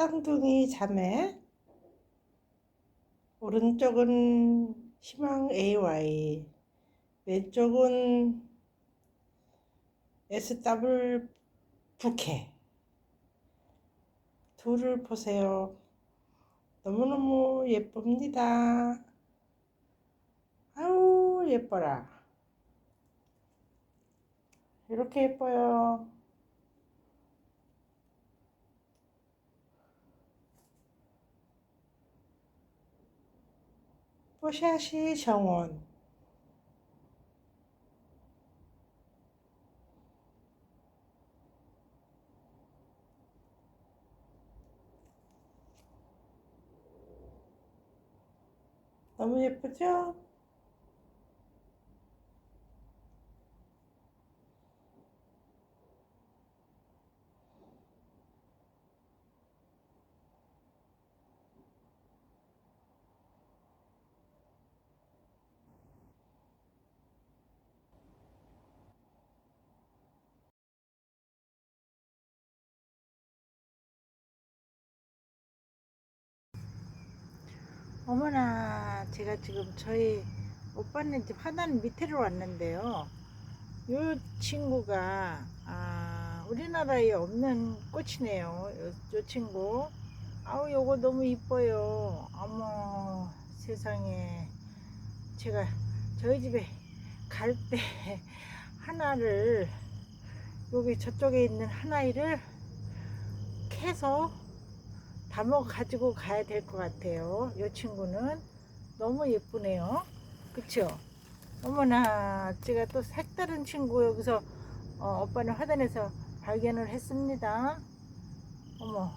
쌍둥이 자매 오른쪽은 희망 AY 왼쪽은 SW 부캐 둘을 보세요. 너무너무 예쁩니다. 아우 예뻐라. 이렇게 예뻐요. 뽀샤시 정원 너무 예쁘죠? 어머나 제가 지금 저희 오빠네 집 하단 밑으로 왔는데요. 요 친구가 아, 우리나라에 없는 꽃이네요. 요, 요 친구. 아우 요거 너무 이뻐요. 어머 세상에. 제가 저희 집에 갈 때 하나를 여기 저쪽에 있는 하나를 캐서 담아 가지고 가야 될 것 같아요. 이 친구는 너무 예쁘네요. 그쵸? 어머나, 제가 또 색다른 친구 여기서 어, 오빠는 화단에서 발견을 했습니다. 어머,